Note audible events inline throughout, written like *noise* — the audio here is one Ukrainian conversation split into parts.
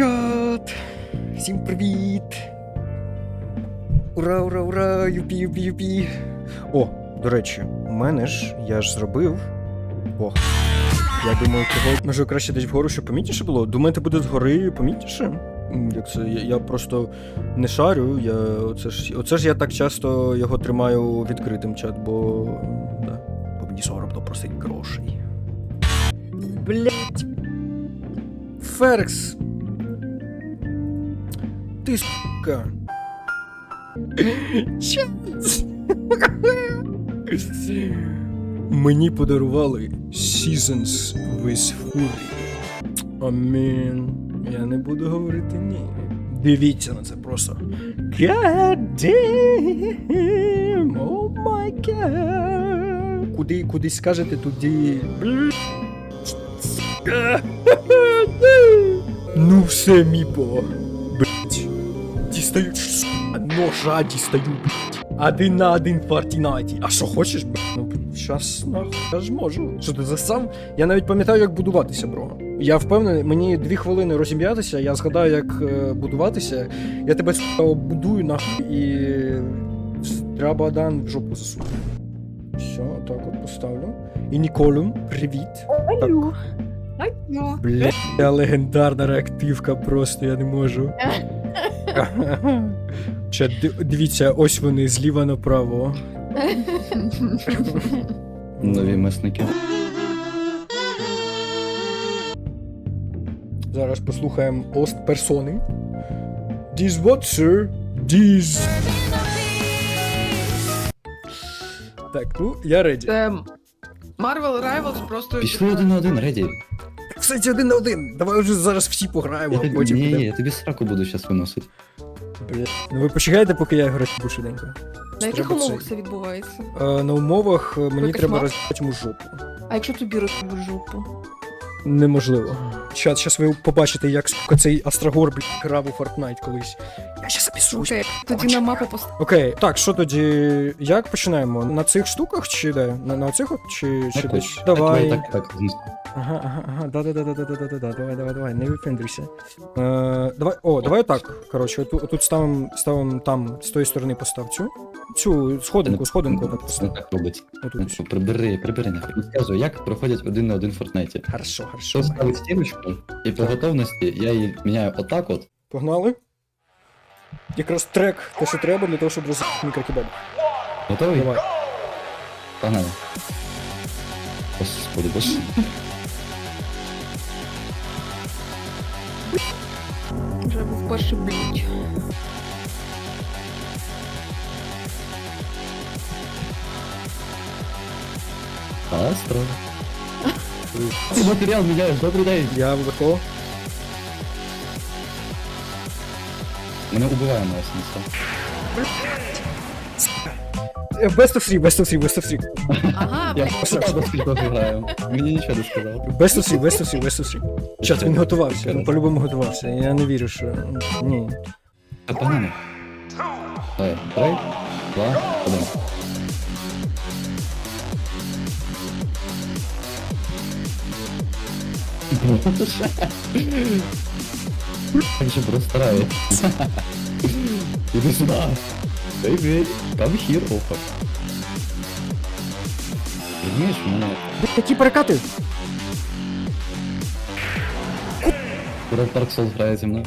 Ребят, всім привіт! Ура, ура, ура! Юпі, юпі, юпі! О, до речі, у мене ж я ж зробив. О. Я думаю, того може краще десь вгору, щоб помітніше було. Думаєте, буде згори помітніше? Як це? Я, я просто не шарю. Я, оце, ж, оце ж я так часто його тримаю відкритим чат, бо. Да, бо мені соромно просить грошей. Блять. Феркс. Ти сука. Мені подарували Seasons with Fury. Амін. Я не буду говорити ні. Дивіться на це просто. God damn, oh my god. Куди, куди скажете, туди. *laughs* Ну все, міпо. Дістаю ножа дістаю, блять. Один на один в Фортінаті. А що хочеш, блять? Ну, щас нахуй я ж можу. Що ти засам? Я навіть пам'ятаю, як будуватися, бро. Я впевнений, мені дві хвилини розім'ятися, я згадаю, як е, будуватися. Я тебе сука, оббудую нахуй і треба дан в жопу засуну. Все, так от поставлю. І Ніколю, привіт. Алло. Алло. Бля, легендарна реактивка просто, я не можу. *laughs* Ще ди- дивіться, ось вони зліва направо. Нові месники. Зараз послухаємо ост персони. This what, sir? This. Так, ну, я реді. Marvel Rivals просто Пішли один на один, Реді. Кстати, один на один. Давай вже зараз всі пограємо, Я а потім ні, підемо. я тобі сраку буду зараз виносити. Бля. Ну ви почекайте, поки я грати буду швиденько. на яких умовах це- відбувається? Е, на умовах е, мені треба розбити йому жопу. А якщо тобі розбив жопу? неможливо. Щас, щас ви побачите, як сука, цей астрогор, блін, крав у Fortnite колись. Я щас запісу. Окей, тоді на мапу пост. Окей, так, що тоді? Як починаємо? На цих штуках чи де? На, на цих от чи, чи десь? Давай. Так, так, так. Ага, ага, ага, Да-да-да-да-да-да. давай, давай, давай, не випендрюйся. Е, давай, о, давай так, коротше, оту- отут ставим, ставим там, з тої сторони постав цю. Цю сходинку, сходинку так так робить. Ну, прибери, прибери нахуй. Розказую, як проходять один на один в Фортнайті. Хорошо хорошо. Що ставить стіночку, і по готовності я її міняю отак от. Погнали. Якраз трек, те, що треба для того, щоб розвити мікрокібаб. Готовий? Давай. Погнали. Господи, боже. Вже був перший бліч. Астро. Ти матеріал міняєш, добрий день. Я вверху. Мене убиває моя сенса. Е, Best of 3, best of 3, best of 3. Ага, *laughs* Я просто до скількох граю. Мені нічого не сказав. Best of 3, best of 3, best of 3. Чат, він готувався, він по-любому готувався. Я не вірю, що. Ні. Та. Давай, три, два, один. Так же просто нравится. Иди сюда. Baby, come here, Опа. Понимаешь, у меня... Какие прокаты? Куда Dark Souls играет земной?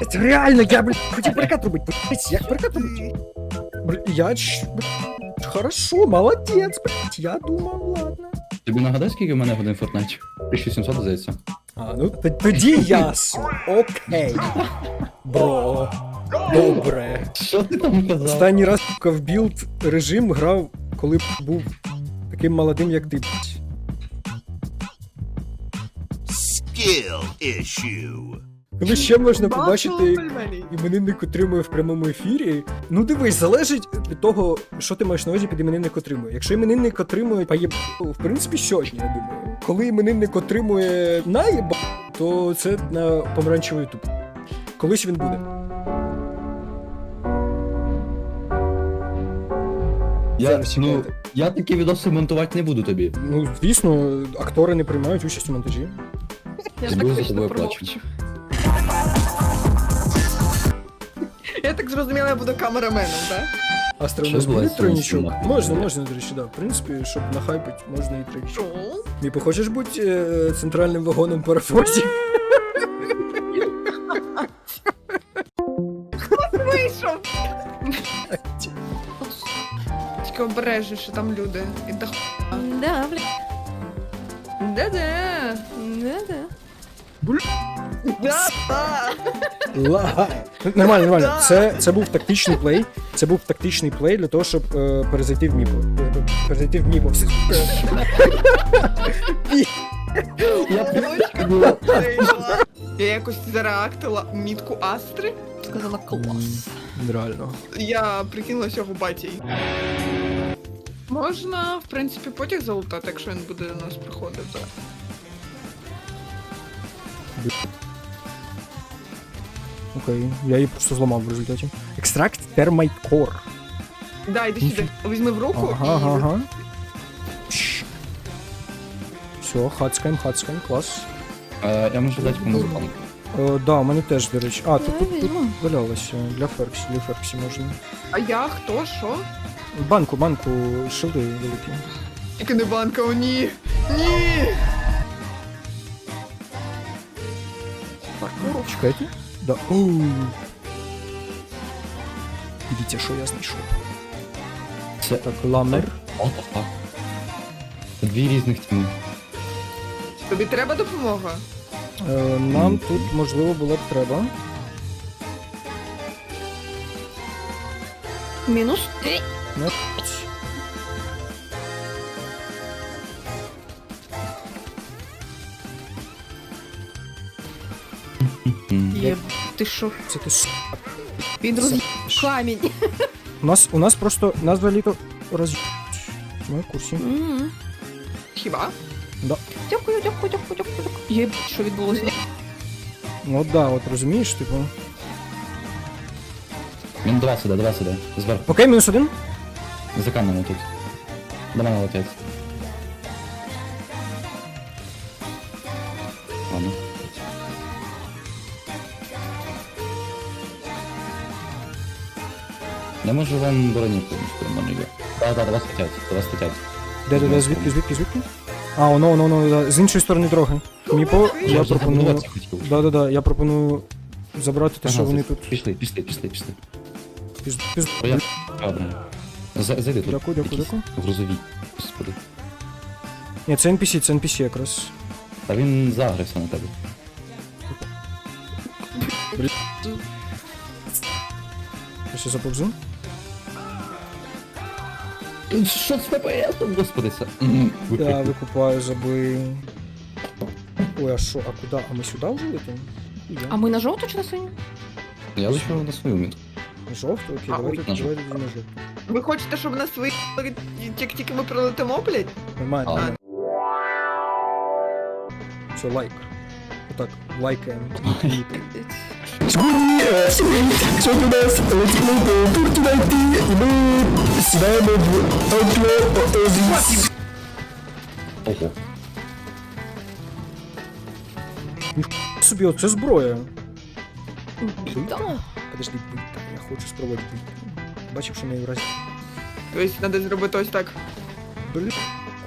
Это реально, я, блядь, хочу прокат рубить, блядь, я прокат рубить. Блядь, я, ч. хорошо, молодец, блядь, я думал, ладно. Тобі нагадай, скільки в мене годин Fortnite? 1700, здається. А, ну т- тоді ясно. Окей. Бро. Добре. Що ти там казав? Останній раз сука, в білд режим грав, коли б був таким молодим, як ти. skill issue. Коли ще можна побачити, іменинник отримує в прямому ефірі. Ну дивись, залежить від того, що ти маєш на увазі під іменинник отримує. Якщо іменинник отримує поєб... в принципі, сьогодні, я думаю. Коли іменинник отримує наєба, то це на помаранчевий ютуб. Колись він буде. Я, Зараз ну, чекайте. я такі відоси монтувати не буду тобі. Ну, звісно, актори не приймають участь у монтажі. Я ж так за тобою точно плачу. Зрозуміла, я буду камераменом, так? Астра, у Що нас буде відбувається тройничок? у нас? Можна, можна, до речі, да. В принципі, щоб нахайпить, можна і тройничок. Міпо, хочеш бути е, центральним вагоном парафозі? Вийшов! Тільки обережно, що там люди. І до хуя. Да, бля. Да-да. Да-да. Да-да. Лагає. Нормально, нормально. Це, це був тактичний плей. Це був тактичний плей для того, щоб е, перезайти в Міпо. Перезайти в Міпо. Прийшла. Я якось зареактила мітку Астри. Сказала клас. Реально. Я прикинула цього баті. Можна, в принципі, потяг залутати, якщо він буде до нас приходити. Окей. Я її просто зламав в результаті. Екстракт термайт кор. Да, іди сюди. Візьми в руку Ага, ага, і ага. Щ. Все, хацкаем, хацкаем, клас. Е, я можу дати комусь банку. Е, да, у мене теж, до речі. А, тут, Я тут, тут валялося. Для Ферксі, для Ферксі можна. А я хто? Що? Банку, банку, шилди великі. Тільки не банка, о ні! Ні! Чекайте. Да. Оу. Дивіться, що я знайшов. Це Так, ламер. Дві різних тіми. Тобі треба допомога? Е, нам тут, можливо, було б треба. Мінус. Ей. Ти що? Це ти с... Він роз... Камінь. У нас, у нас просто, нас взагалі-то роз... Ми в курсі. М. Хіба? Да. Дякую, дякую, дякую, дякую. дякую. Є, що відбулося? Ну от да, от розумієш, типу. Він два сюди, два сюди. Зверху. Окей, мінус один. За каменем тут. До мене летять. Я можу вам броніку є. Так, так, до вас летять, до вас летять. Де, де, де, звідки, звідки, звідки? А, воно, воно, да. з іншої сторони дороги. Міпо, я вже пропоную. Да, да, да, я пропоную забрати те, що вони тут. Пішли, пішли, пішли, пішли. Піз... Піз... Я... Зайди тут. Дякую, дякую, дякую. Грузові. Господи. Ні, це NPC, це NPC якраз. Та він загрився на тебе. Я ще заповзу. Що з ППС? Господи, це... М, Да, викупаю, забий. Ой, а що, а куди? А ми сюди вже летимо? А ми на жовту чи на синю? Я лишу на свою мітку. Жовто? Окей, А, давайте, ой. давайте тоді на жовто. Ви хочете, щоб нас виїхали, як тільки ми прилетимо, блядь? Нормально. А. нормально. Все, лайк. Отак, лайкаємо. Сьогодні, сьогодні, сьогодні у нас летіли до Фортунайти, і ми сідаємо в Outlaw Oasis. Ого. Собі, оце зброя. Да. Подожди, бита, я хочу спробувати бити. Бачив, що нею раз... Тобто треба зробити ось так. Блін,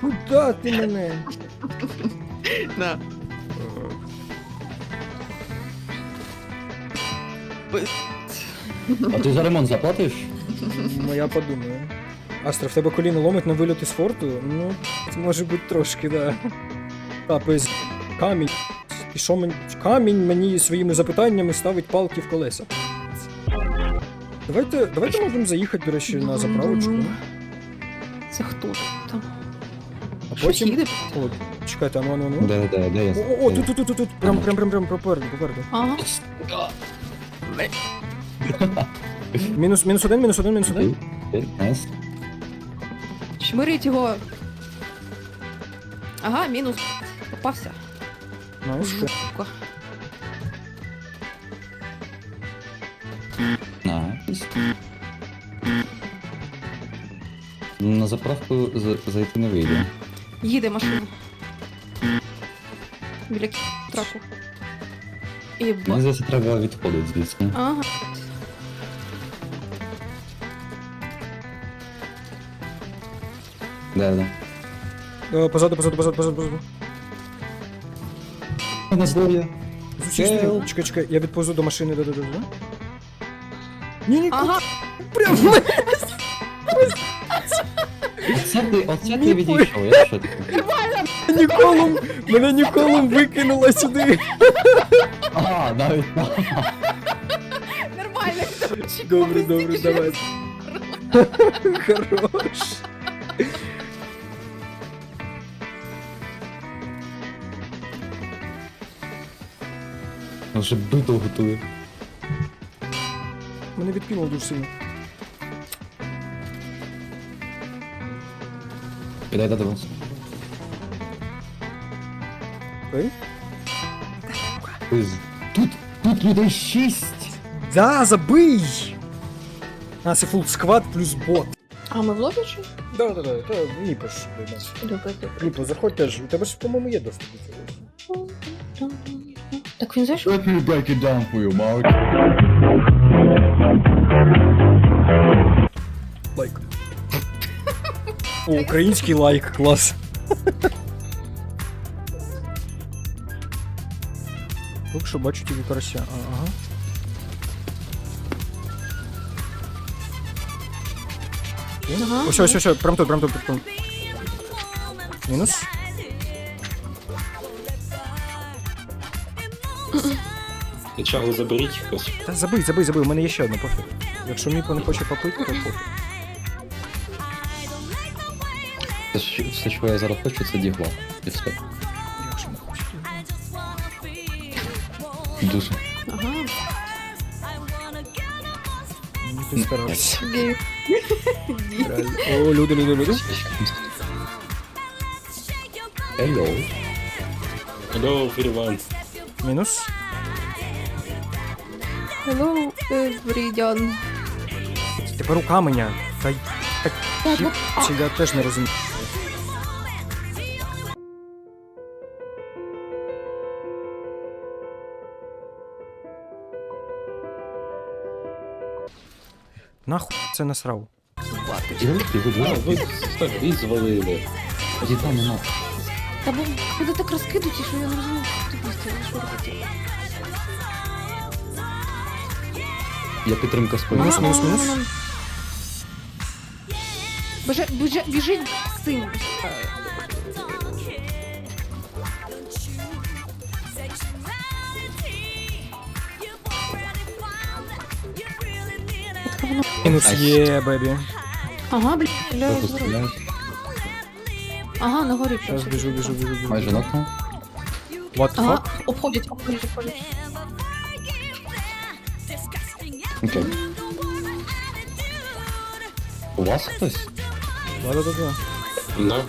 куди ти мене? На. *laughs* А ти за ремонт заплатиш? Ну, я подумаю. Астра, в тебе коліно ломить на вильоти з форту? Ну, це може бути трошки, да. Та, пиз... Камінь. І що мені... Камінь мені своїми запитаннями ставить палки в колеса. Давайте, давайте можемо заїхати, до речі, на заправочку. Це хто там? А Щось потім. їде? О, чекайте, а ну, ну, ну. Де, де, де я? О, о, тут, тут, тут, тут, тут, прям, прям, прям, прям, попереду, попереду. Ага. *laughs* Мінус, мінус один, мінус один, мінус один. Найс. Шмирить його. Ага, мінус. Попався. Найс. Найс. На заправку за- зайти не вийде. Їде машина. Біля траку. І. Мені здається, треба відходити звідси. Ага. Да, да. Позаду, позаду, позаду, позаду, позаду. На здоров'я. З Чекай, чекай, я відповзу до машини, да, да, да, да. Ні, ні, Ага. прям в. Оце ти, оце ти відійшов, я що таке? Мене Ніколом, мене Ніколом викинуло сюди. Ага, навіть так. нормально. Добре, добре, давай. Хорош. Вже бито готую. Мене відкинуло дуже сильно. Підай до вас. Окей. Тут, тут людей шість. Да, забий! А, це фул сквад плюс бот. А ми в лобі чи? Да, да, да, та Ніпаш до нас. Добре, добре. Заходь теж. У тебе ж, по-моєму, є доступ до цього. Так він зайшов? Let me break it down for you, Mark. Лайк. О, український лайк, клас. Поки що бачу тільки карася. А, ага. Ага. Ось, ось, ось, прям тут, прям тут, прям тут. Мінус. Чарли заберіть хтось. Та забий, забий, забий, у мене є ще одна пофіг. Якщо Міпо не хоче попити, то пофіг. Все, що- все, що я зараз хочу, це дігла. І все. Дуже. Ага. Ти старався. О, люди, люди, люди. Hello. Hello, everyone. Мінус. Hello, everyone. Тепер у каменя. Та й так Так, чи я теж не розумію. Нахуй це насрав. Його, його А, дуже. ви так звалили. Діда нема. Та бо буде так розкидуті, що я не розумію, що ти постійно, що робити. Я підтримка спину. Мінус, мінус, мінус. Боже, боже, біжить з Мінус є, бебі. Ага, блядь, Просто стріляють. Ага, на горі Зараз просто. біжу, біжу, біжу, біжу. Майже нокнув. What the Ага, fuck? обходять, обходять, обходять. Окей. У вас хтось? Да-да-да. Да.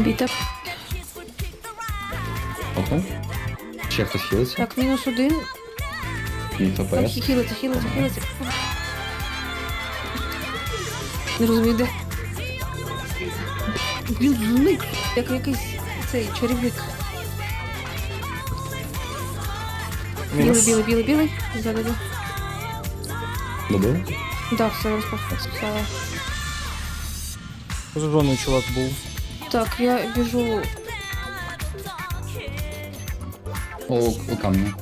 Біта. Ого. Ще хтось хилиться? Так, мінус один. І Так, ФПС. хілиться, хілиться, хілиться. Не розумію, де. Він зник, як якийсь цей чарівник. Білий, білий, білий, білий. Да-да-да. Добив? Да, все. Поза зоною чувак був. Так, я біжу. О, у камні.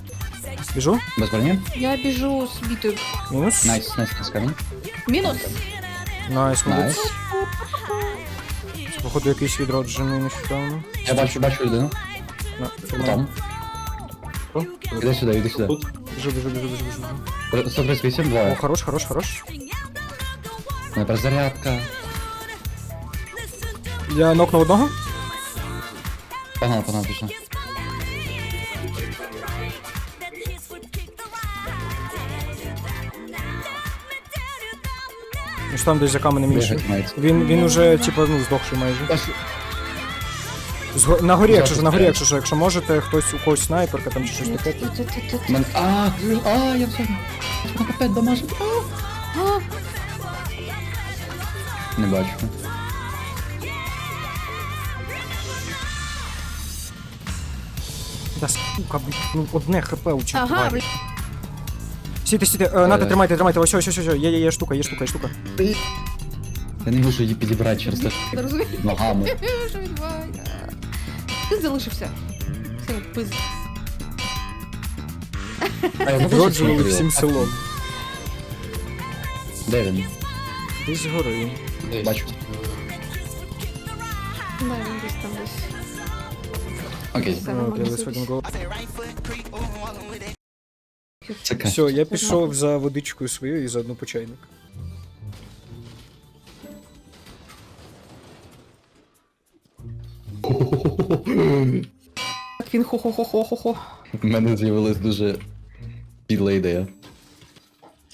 Біжу? Без броні? Я біжу з бітою. Мінус. Найс, найс, найс камінь. Мінус! Найс, молодець. Найс. Це, Походу якийсь відроджений нещодавно. Я бачу, бачу людину. На, тримай. Там. О, Іди сюди, іди сюди. Тут Біжу, біжу, біжу, біжу, біжу. 138, О, двоє. хорош, хорош, хорош. Не перезарядка. Я нокнув одного. Погнали, погнали, пішли. Ось там десь за каменем інший. Він, він уже, типу, ну, здохший майже. Зго- На горі, якщо ж, на горі, якщо ж, якщо можете, хтось у когось снайперка там чи щось таке. Мен... А, а, я все. Мене опять дамажить. А, Не бачу. Да сука, блін, ну одне хп у цій Ага, тварі. Сійте, сійте, е, нате, Е. тримайте, тримайте, ось, ось, ось, ось, є, є, є штука, є штука, є штука. Я не можу її підібрати через те, Не розумію, ногами. *laughs* що відбувається. Ти залишився. Все, пиз. А я можу Відроджували всім селом. Де він? Ти згори. Бачу. Да, він десь там десь. Окей. Все, нормально, я все, високим голом. Це кайф. Все, я пішов за водичкою своєю і заодно по чайник. Так він хо-хо-хо-хо-хо-хо. У мене з'явилась дуже підла ідея.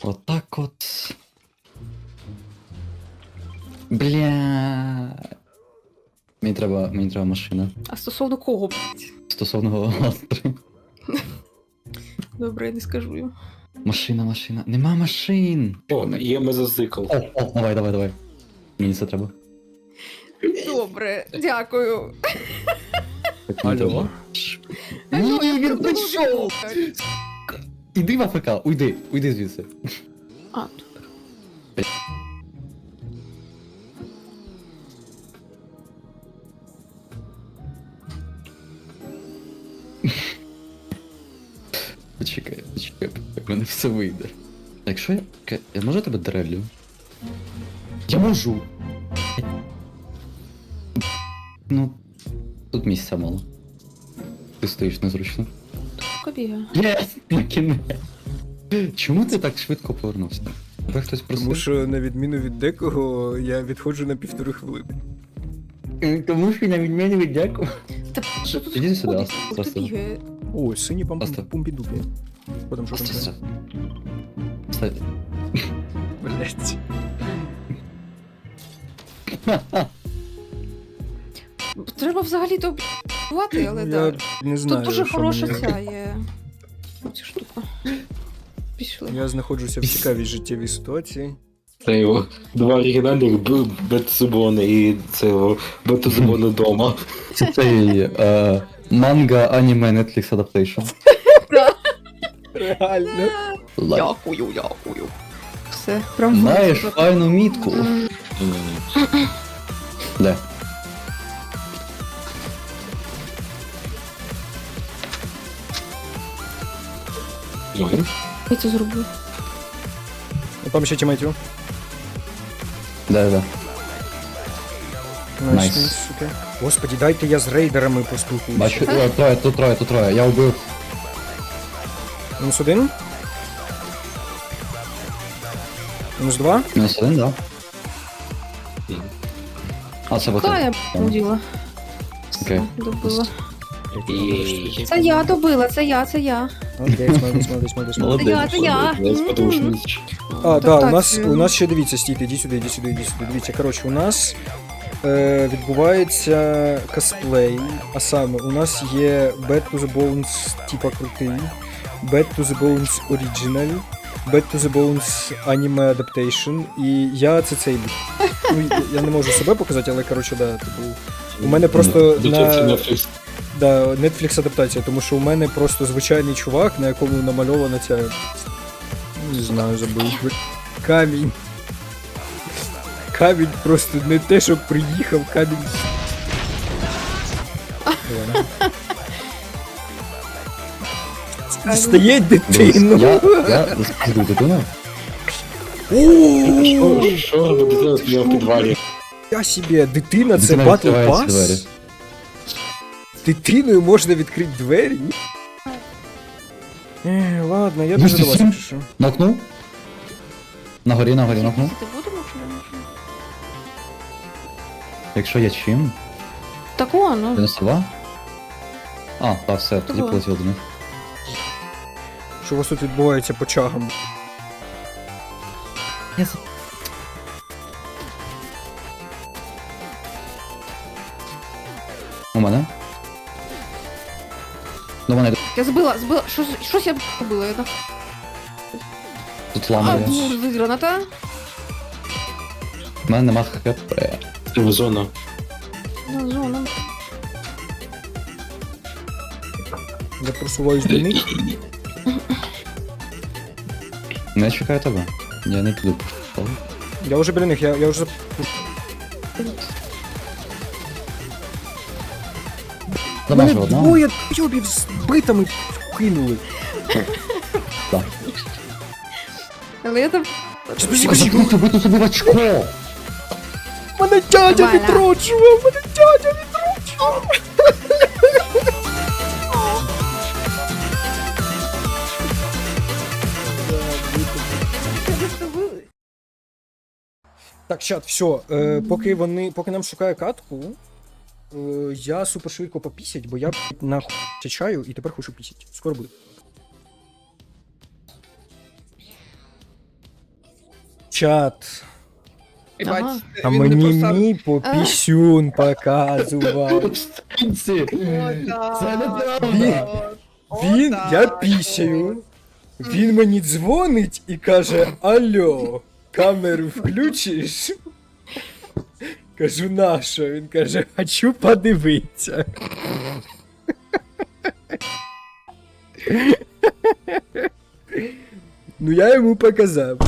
Отак от. Бля. Мені треба, мені треба машина. А стосовно кого, блядь? Стосовно астри. Добре, я не скажу їм. Машина, машина. Нема машин. О, є мезозикл. О, о, давай, давай, давай. Мені це треба. Добре, дякую. Так, Алло? треба. Ні, він прийшов! Іди в АФК, уйди, уйди звідси. А, добре. Почекай, почекай, почекай, в мене все вийде. Якщо я. Я можу тебе дрелю? Я можу! Ну. Тут місця мало. Ти стоїш незручно. Бігає. Єс! Кінець! Чому ти так швидко повернувся? Тебе хтось просив? Тому що, на відміну від декого, я відходжу на півтори хвилини. Тому що на відміну від дяку. Та що тут Іди сюди, ходить? Хто просто. бігає? О, сині пам Просто. пумпі-дупі. Потім що там? Все. Блять. Треба *laughs* взагалі-то бувати, *laughs* але Я так. не знаю. Тут дуже що хороша мені- ця є. Ця штука. Пішли. Я знаходжуся в цікавій життєвій ситуації. Це його два оригінальних б- бетсибони і це його бетсибони дома. Це цей е, манга аніме Netflix Adaptation. Реально. Лайк. Дякую, дякую. Все, прям Знаєш вийшло. файну мітку. Де? Я це зроблю. Там ще тімейтю. Де, де? Найс. Найс. найс, Господи, дайте я з рейдерами поспілкуюся. Бачу, е, троє, тут троє, тут троє. Я убив. Мінус один. Мінус два. Мінус один, да. А, це. Та я уділа. Окей. Добила. Це я добила, це я, це я. Окей, молодець, молодець, молодець, молодець. Молодець. Це я, це я. А, Так, да, у нас, у нас ще дивіться, стійте, іди сюди, іди сюди, іди сюди. Дивіться, коротше, у нас е, відбувається косплей, а саме у нас є Bad to the Bones, типа крутий, Bad to the Bones Original, Bad to the Bones Anime Adaptation, і я це цей. Ну, я- не можу себе показати, але коротше, да, типу. У мене просто на Netflix. да, Netflix адаптація, тому що у мене просто звичайний чувак, на якому намальована ця. Не знаю, забув. Камінь. Камінь просто не те, що приїхав, камінь. Дістає дитину. Я, я заспіздую дитину. Що- дитина в підвалі? Я собі, дитина це Дитина Battle відкриває ці двері. Pass? Дитиною можна відкрити двері? Е, ладно, я Ну, дуже до вас сам? пишу. Нокнув. На горі, на горі нокнув. Ти будемо Якщо я чим? Так о, ну. Мінус? А, так, все, тоді Того. полетів до них. Що у вас тут відбувається по чагам? У мене? До мене Я збила, збила. Що, щось я побила. Я так. тут А, ламає. ну, граната. У мене нема хп. Зона. На зона. Я просуваюсь до них. Не чекаю тебе. Я не піду. Я вже біля них, я, я вже... Давай Мене одного. двоє йобів з битами кинули. Але я там... Закрути, ви собі в очко! Мене дядя Нормально. відрочував, мене дядя відрочував. Так, чат, все. Е, поки вони. Поки нам шукає катку, е, я супер швидко попісять, бо я нахуй чаю і тепер хочу пісять. Скоро буде. Чат. Ага. А він мені не мій попісюн показував. Встаньці! Це неправда. Він, я пісяю. Він мені дзвонить і каже: Алло, камеру включиш? Кажу, нащо? Він каже, хочу подивитися. Ну я йому показав.